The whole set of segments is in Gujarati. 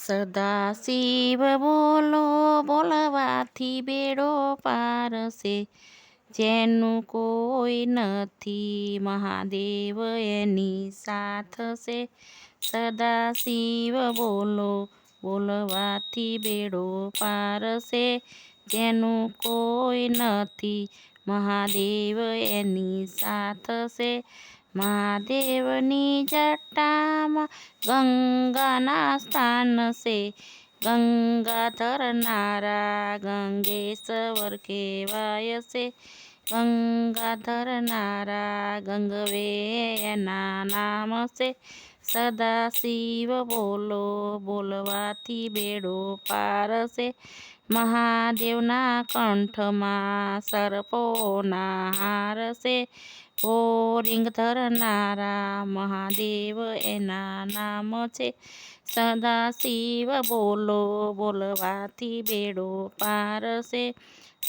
સદા શિવ બોલો બોલવાથી બેડો પારશે જેનું કોઈ નથી મહાદેવ એની સાથ છે સદા શિવ બોલો બોલવાથી બેડો પારશે જેનું કોઈ નથી મહાદેવ એની સાથ છે. મહાદેવની જટામાં ગંગાના સ્થાન છે. ગંગાધર નારા ગંગેશ્વર કહેવાય છે. ગંગાધર નારા ગંગવે એના નામ છે સદા શિવ બોલો બોલવાથી બેડો પાર છે મહાદેવના કંઠમાં સર્પોના હાર છે બોરિંગ ધરનારા મહાદેવ એના નામ છે સદા શિવ બોલો બોલવાથી બેડો પાર છે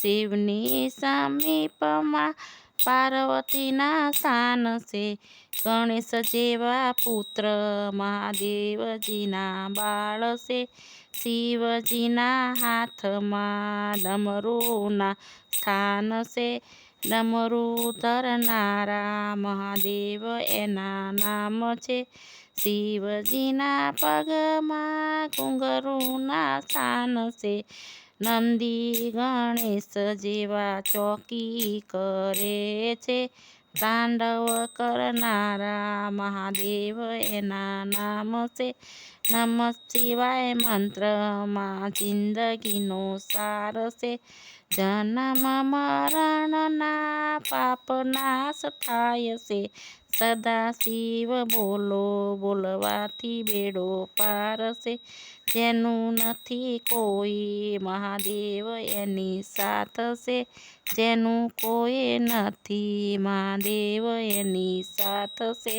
શિવની સમીપમાં પાર્વતીના સ્થાન છે. ગણેશ જેવા પુત્ર મહાદેવજીના બાળ છે. શિવજીના હાથમાં ડમરુના સ્થાન છે. ડમરુ ધરનારા મહાદેવ એના નામ છે. શિવજીના પગમાં ઘુંઘરુના સ્થાન છે. નંદી ગણેશ જેવા ચોકી કરે છે. તાંડવ કરનારા મહાદેવ એના નામ છે. નમ શિવાય મંત્રમાં જિંદગીનો સાર છે. જન્મ મરણના પાપ નાશ થાય છે. સદા શિવ બોલો, બોલવાથી બેડો પાર છે. જેનું નથી કોઈ મહાદેવ એની સાથ છે. જેનું કોઈ નથી મહાદેવ એની સાથ છે.